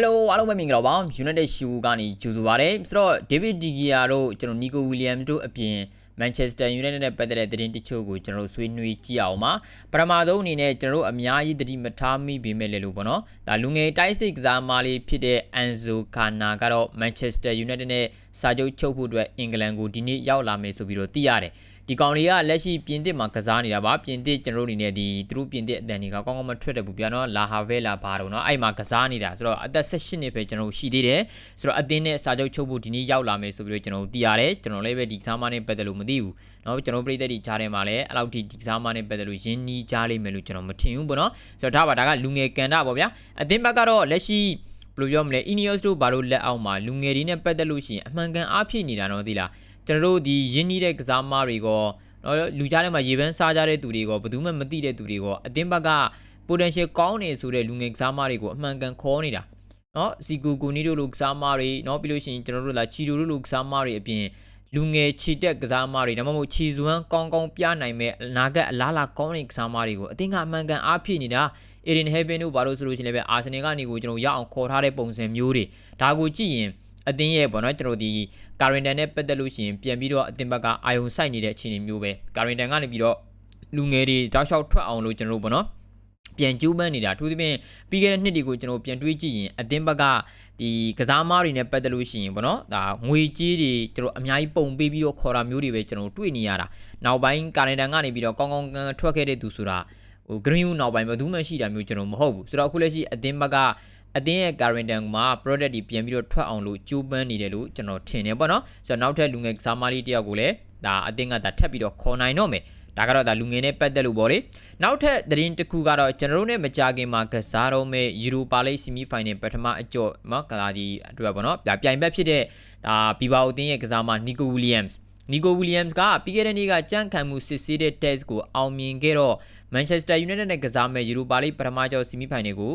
Hello အားလုံးပဲမင်္ဂလာပါ United Shoe ကနေကြိုဆိုပါရစေဆိုတော့ David De Gea တို့ကျွန်တော် Nico Williams တို့အပြင် Manchester United နဲ့ပတ်သက်တဲ့သတင်းတချို့ကိုကျွန်တော်တို့ဆွေးနွေးကြည့်အောင်ပါပထမဆုံးအနေနဲ့ကျွန်တော်တို့အများကြီးသတိမထားမိပေမဲ့လည်းလို့ပေါ့နော်ဒါလူငယ်တိုက်စစ်ကစားမလေးဖြစ်တဲ့ Enzo Cana ကတော့ Manchester United နဲ့စာချုပ်ချုပ်ဖို့အတွက်အင်္ဂလန်ကိုဒီနေ့ရောက်လာမယ်ဆိုပြီးတော့သိရတယ်ဒီကောင်တွေကလက်ရှိပြင်သစ်မှာကစားနေတာပါပြင်သစ်ကျွန်တော်တို့အနေနဲ့ဒီသူတို့ပြင်သစ်အတန်တွေကကောင်းကောင်းမထွက်တယ်ဘူးဗျာနော်လာဟာဗဲလာဘာတော့နော်အဲ့မှာကစားနေတာဆိုတော့အသက်18နှစ်ပဲကျွန်တော်တို့ရှိသေးတယ်ဆိုတော့အသင်းနဲ့စာချုပ်ချုပ်ဖို့ဒီနေ့ရောက်လာမယ်ဆိုပြီးတော့ကျွန်တော်တို့သိရတယ်ကျွန်တော်လည်းပဲဒီကစားမနဲ့ပတ်သက်လို့မသိဘူးနော်ကျွန်တော်ပြည်သက်ဒီကြားထဲမှာလည်းအဲ့လောက်ထိဒီကစားမနဲ့ပတ်သက်လို့ရင်းနှီးကြားလိမ့်မယ်လို့ကျွန်တော်မထင်ဘူးပေါ့နော်ဆိုတော့ဒါပါဒါကလူငယ်ကန်တာပေါ့ဗျာအသင်းဘက်ကတော့လက်ရှိဘယ်လိုပြောမလဲ Ineos တို့ဘာလို့လက်အောက်မှာလူငယ်တွေနဲ့ပတ်သက်လို့ရှိရင်အမှန်ကန်အားဖြည့်နေတာတော့သိလားကျွန်တော်တို့ဒီရင်းနှီးတဲ့ကစားမတွေကနော်လူကြားထဲမှာရေပန်းစားကြတဲ့သူတွေကဘယ်သူမှမသိတဲ့သူတွေကအတင်းဘက်က potential ကောင်းနေဆိုတဲ့လူငယ်ကစားမတွေကိုအမှန်ကန်ခေါ်နေတာနော်စီကူကူနီတို့လိုကစားမတွေနော်ပြီးလို့ရှိရင်ကျွန်တော်တို့လာချီတိုတို့လိုကစားမတွေအပြင် လူငယ်ချီတက်ကစားမတွေဒါမှမဟုတ်ချီစွမ်းကောင်းကောင်းပြနိုင်မဲ့အနာဂတ်အလားလာကောင်းတဲ့ကစားမတွေကိုအတင်းကအမှန်ကန်အားဖြည့်နေတာ Eden Heaven တို့ဘာလို့ဆိုလို့ရှိရင်လည်းပဲအာဆင်နယ်ကနေကိုကျွန်တော်ရအောင်ခေါ်ထားတဲ့ပုံစံမျိုးတွေဒါကိုကြည့်ရင်အသင်းရဲ့ပေါ့နော်ကျွန်တော်ဒီကာရင်တန်နဲ့ပတ်သက်လို့ရှိရင်ပြန်ပြီးတော့အသင်းဘက်ကအာယုံစိုက်နေတဲ့အခြေအနေမျိုးပဲကာရင်တန်ကနေပြီးတော့လူငယ်တွေတောက်လျှောက်ထွက်အောင်လို့ကျွန်တော်တို့ပေါ့နော် ပြန်ကျူးပန်းနေတာအထူးသဖြင့်ပြီးခဲ့တဲ့နှစ်တွေကိုကျွန်တော်ပြန်တွေးကြည့်ရင်အသင်းဘက်ကဒီကစားမားတွေနဲ့ပတ်သက်လို့ရှိရင်ပေါ့နော်ဒါငွေကြေးတွေကျွန်တော်အများကြီးပုံပေးပြီးတော့ခေါ်တာမျိုးတွေပဲကျွန်တော်တွေ့နေရတာနောက်ပိုင်းကာရင်တန်ကနေပြီးတော့ကောင်းကောင်းထွက်ခဲ့တဲ့သူဆိုတာဟို green နောက်ပိုင်းဘယ်သူမှရှိတာမျိုးကျွန်တော်မဟုတ်ဘူးဆိုတော့အခုလက်ရှိအသင်းဘက်ကအတင်းရဲ့ guarantee မှာ product တွေပြန်ပြီးတော့ထွက်အောင်လို့ကြိုးပမ်းနေတယ်လို့ကျွန်တော်ထင်တယ်ပေါ့နော်ဆိုတော့နောက်ထပ်လူငယ်ကစားမလေးတယောက်ကိုလည်းဒါအတင်းကဒါထပ်ပြီးတော့ခေါ်နိုင်တော့မယ် ဒါကတော့ဒါလူငယ်နဲ့ပတ်သက်လို့ပေါ့လေနောက်ထပ်သတင်းတစ်ခုကတော့ကျွန်တော်တို့ ਨੇ မကြခင်မှာကစားတော့မဲ့ယူရိုပါလိဆီမီဖိုင်နယ်ပထမအကျော်နော်ကလာဒီအတွက်ပေါ့နော်ဒါပြိုင်ဘက်ဖြစ်တဲ့ဒါဘီဘာအိုတင်းရဲ့ကစားမနီကိုဝီလီယမ်စ်နီကိုဝီလီယမ်စ်ကပြီးခဲ့တဲ့နေ့ကကြန့်ခံမှုစစ်ဆေးတဲ့ test ကိုအောင်မြင်ခဲ့တော့ Manchester United နဲ့ကစားမဲ့ယူရိုပါလိပထမကျော်ဆီမီဖိုင်နယ်ကို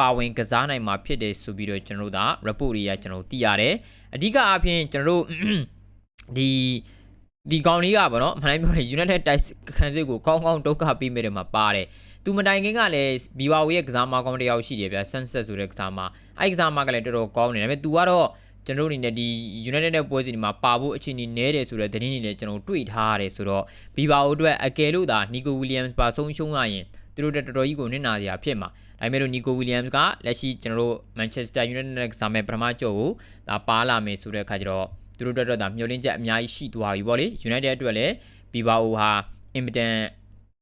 ပါဝင်ကစားနိုင်မှာဖြစ်တယ်ဆိုပြီးတော့ကျွန်တော်တို့က report တွေကကျွန်တော်တို့သိရတယ်အဓိကအားဖြင့်ကျွန်တော်တို့ဒီ ဒီကောင်လေးကပေါ့နော်မှန်တိုင်းပြောရင် United တိုက်ခန်းစစ်ကိုကောင်းကောင်းဒုက္ခပေးမိတယ်မှာပါတယ်သူမတိုင်ခင်ကလည်းဘီဝါဝီရဲ့ကစားမကောင်းတစ်ယောက်ရှိတယ်ဗျာ Sunset ဆိုတဲ့ကစားမအဲ့ကစားမကလည်းတော်တော်ကောင်းနေတယ်ဒါပေမဲ့ तू ကတော့ကျွန်တော်တို့အနေနဲ့ဒီ United နဲ့ပွဲစဉ်ဒီမှာပါဖို့အခြေအနေနည်းတယ်ဆိုတဲ့သတင်းတွေလည်းကျွန်တော်တွေ့ထားရတယ်ဆိုတော့ဘီဘာအိုအတွက်အကယ်လို့သာ Nico Williams ပါဆုံးရှုံးရရင်သူတို့တော်တော်ကြီးကိုနစ်နာစရာဖြစ်မှာဒါပေမဲ့လို့ Nico Williams ကလက်ရှိကျွန်တော်တို့ Manchester United နဲ့ကစားမဲ့ပထမကြော်ကိုဒါပါလာမယ်ဆိုတဲ့အခါကျတော့ သူတို့အတွက်ဒါမျှော်လင့်ချက်အများကြီးရှိသွားပြီပေါ့လေ United အတွက်လည်း Bilbao ဟာအင်မတန်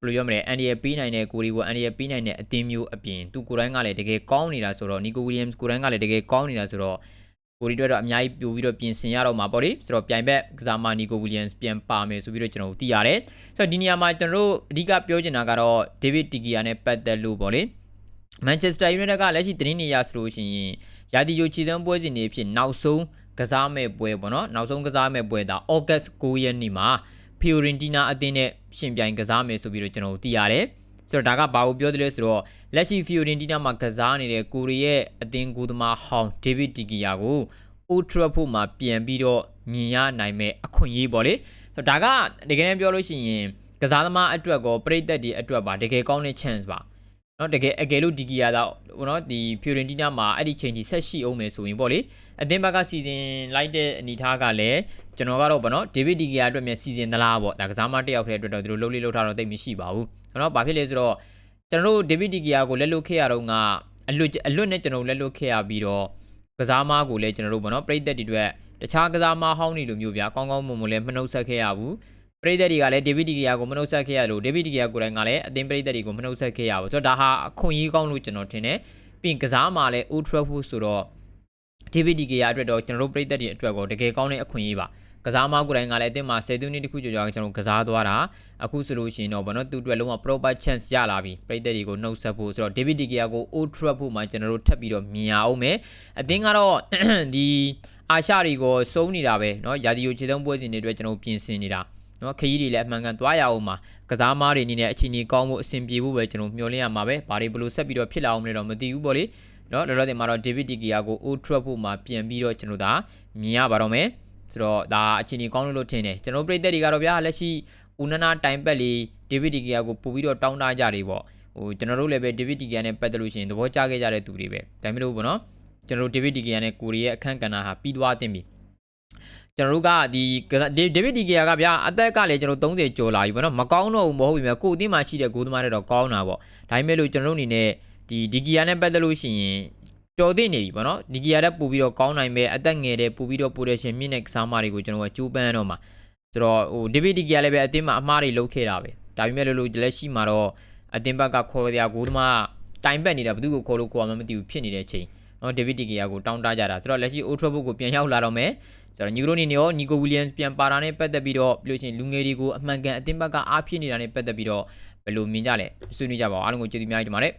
ဘယ်လိုပြောမလဲအန်ဒီယပေးနိုင်တဲ့ကိုရီကိုအန်ဒီယပေးနိုင်တဲ့အသင်းမျိုးအပြင်သူကိုယ်တိုင်ကလည်းတကယ်ကောင်းနေတာဆိုတော့ Nico Williams ကိုယ်တိုင်ကလည်းတကယ်ကောင်းနေတာဆိုတော့ကိုရီတို့တော့အများကြီးပြိုပြီးတော့ပြင်ဆင်ရတော့မှာပေါ့လေဆိုတော့ပြိုင်ဘက်ကစားမနီကိုဝီလီယမ်စ်ပြန်ပါမယ်ဆိုပြီးတော့ကျွန်တော်တို့သိရတယ်ဆိုတော့ဒီနေရာမှာကျွန်တော်တို့အဓိကပြောချင်တာကတော့ဒေးဗစ်တီဂီယာနဲ့ပတ်သက်လို့ပေါ့လေ မန်ချက်စတာယူနိုက်တက်ကလက်ရှိသတင်းနေရဆိုလို့ရှိရင်ယာတီယိုချီသွန်းပွဲစဉ်တွေဖြစ်နောက်ဆုံးကစားမဲ့ပွဲပေါ့နော်နောက်ဆုံးကစားမဲ့ပွဲဒါဩဂတ်9ရက်နေ့မှာဖီယိုရင်တီနာအသင်းနဲ့ရှင်ပြိုင်ကစားမယ်ဆိုပြီးတော့ကျွန်တော်တို့သိရတယ်ဆိုတော့ဒါကဘာကိုပြောတယ်လဲဆိုတော့လက်ရှိဖီယိုရင်တီနာမှာကစားနေတဲ့ကိုရီရဲ့အသင်းကူသမားဟောင်းဒေးဗစ်တီဂီယာကိုအိုထရဖို့မှာပြန်ပြီးတော့မြင်ရနိုင်မဲ့အခွင့်အရေးပေါ့လေဆိုတော့ဒါကတကယ်တမ်းပြောလို့ရှိရင်ကစားသမားအတွက်ကောပြိသက်တွေအတွက်ပါတကယ်ကောင်းတဲ့ chance ပါ နော်တကယ်အကယ်လို့ဒီဂီယာတော့ဟိုနော်ဒီဖီယိုရင်တီနာမှာအဲ့ဒီချိန်ကြီးဆက်ရှိအောင်မယ်ဆိုရင်ပေါ့လေအသင်းဘက်ကစီစဉ်လိုက်တဲ့အနေထားကလည်းကျွန်တော်ကတော့ဗောနော်ဒေးဗစ်ဒီဂီယာအတွက်မြန်စီစဉ်သလားပေါ့ဒါကစားမတစ်ယောက်တည်းအတွက်တော့သူတို့လှုပ်လေးလှုပ်ထားတော့တိတ်မရှိပါဘူးနော်ဘာဖြစ်လဲဆိုတော့ကျွန်တော်တို့ဒေးဗစ်ဒီဂီယာကိုလက်လွတ်ခဲ့ရတော့ကအလွတ်အလွတ်နဲ့ကျွန်တော်လက်လွတ်ခဲ့ရပြီးတော့ကစားမကိုလည်းကျွန်တော်တို့ဗောနော်ပြိသက်တွေအတွက်တခြားကစားမဟောင်းနေလိုမျိုးဗျာကောင်းကောင်းမွန်မွန်လည်းမနှုတ်ဆက်ခဲ့ရဘူး ပရိသတ်တွေကလည်းဒေးဗစ်ဒီဂီယာကိုမနှုတ်ဆက်ခဲ့ရလို့ဒေးဗစ်ဒီဂီယာကိုယ်တိုင်ကလည်းအသင်းပရိသတ်တွေကိုမနှုတ်ဆက်ခဲ့ရဘူးဆိုတော့ဒါဟာအခွင့်အရေးကောင်းလို့ကျွန်တော်ထင်တယ်ပြီးရင်ကစားမှာလည်း Old Trafford ဆိုတော့ဒေးဗစ်ဒီဂီယာအတွက်တော့ကျွန်တော်တို့ပရိသတ်တွေအတွက်ကိုတကယ်ကောင်းတဲ့အခွင့်အရေးပါကစားမကိုယ်တိုင်ကလည်းအသင်းမှာ10သူနှစ်တခုကျော်ကျော်ကျွန်တော်ကစားသွားတာအခုဆိုလို့ရှိရင်တော့ဗောနော်သူ့အတွက်လုံးဝ proper chance ရလာပြီပရိသတ်တွေကိုနှုတ်ဆက်ဖို့ဆိုတော့ David De Gea ကို Old Trafford မှာကျွန်တော်တို့ထပ်ပြီးတော့မြင်ရအောင်မယ်အသင်းကတော့ဒီအာရှတွေကိုစုံးနေတာပဲเนาะရာဒီယိုခြေသုံးပွဲစဉ်တွေအတွက်ကျွန်တော်ပြင်ဆင်နေတာ နော်ခရီးတွေလည်းအမှန်ကန်သွားရအောင်မှာကစားမားတွေအနေနဲ့အခြေအနေကောင်းဖို့အဆင်ပြေဖို့ပဲကျွန်တော်မျှော်လင့်ရမှာပဲဘာတွေဘလို့ဆက်ပြီးတော့ဖြစ်လာအောင်လဲတော့မသိဘူးပေါ့လေနော်လောလောဆယ်မှာတော့ David De Gea ကို Old Trafford မှာပြန်ပြီးတော့ကျွန်တော်ဒါမြင်ရပါတော့မယ်ဆိုတော့ဒါအခြေအနေကောင်းလို့လို့ထင်တယ်ကျွန်တော်ပြည်သက်တွေကတော့ဗျာလက်ရှိဦးနနာတိုင်ပက်လေး David De Gea ကိုပို့ပြီးတော့တောင်းတကြတယ်ပေါ့ဟိုကျွန်တော်တို့လည်းပဲ David De Gea နဲ့ပတ်သက်လို့ရှိရင်သဘောကျခဲ့ကြတဲ့သူတွေပဲဒါမျိုးလို့ပေါ့နော်ကျွန်တော်တို့ဒေးဗစ်ဒီဂီယာနဲ့ကိုရီရဲ့အခန့်ကဏ္ဍဟာပြီးသွားတင်ပြီ ကျွန်တော်တို့ကဒီဒေးဗစ်ဒီဂီယာကဗျာအသက်ကလည်းကျွန်တော်30ကျော်လာပြီပေါ့နော်မကောင်းတော့ဘူးမဟုတ်ပြီမြကိုအသင်းမှာရှိတဲ့ဂိုးသမားတွေတော့ကောင်းတာပေါ့ဒါပေမဲ့လို့ကျွန်တော်တို့အနေနဲ့ဒီဒီဂီယာနဲ့ပတ်သက်လို့ရှိရင်တော်သိနေပြီပေါ့နော်ဒီဂီယာတက်ပို့ပြီးတော့ကောင်းနိုင်မဲ့အသက်ငယ်တဲ့ပို့ပြီးတော့ပို့တဲ့ရှင်မြင့်တဲ့ကစားမတွေကိုကျွန်တော်ကကြိုးပမ်းတော့မှာဆိုတော့ဟိုဒေးဗစ်ဒီဂီယာလည်းပဲအသင်းမှာအမှားတွေလုပ်ခဲ့တာပဲဒါပေမဲ့လို့လို့လက်ရှိမှာတော့အသင်းဘက်ကခေါ်ရဂိုးသမားတိုင်ပတ်နေတာဘယ်သူကိုခေါ်လို့ခေါ်မှမသိဘူးဖြစ်နေတဲ့ချိန် နော်ဒေးဗစ်ဒီဂီယာကိုတောင်းတကြတာဆိုတော့လက်ရှိအိုထရဘုတ်ကိုပြန်ရောက်လာတော့မယ်ဆိုတော့ညီကတို့နေနေရောနီကိုဝီလျံပြန်ပါတာနဲ့ပတ်သက်ပြီးတော့ပြီးလို့ရှိရင်လူငယ်တွေကိုအမှန်ကန်အသင်းဘက်ကအားဖြစ်နေတာနဲ့ပတ်သက်ပြီးတော့ဘယ်လိုမြင်ကြလဲဆွေးနွေးကြပါဦးအားလုံးကိုကျေးဇူးအများကြီးတင်ပါတယ်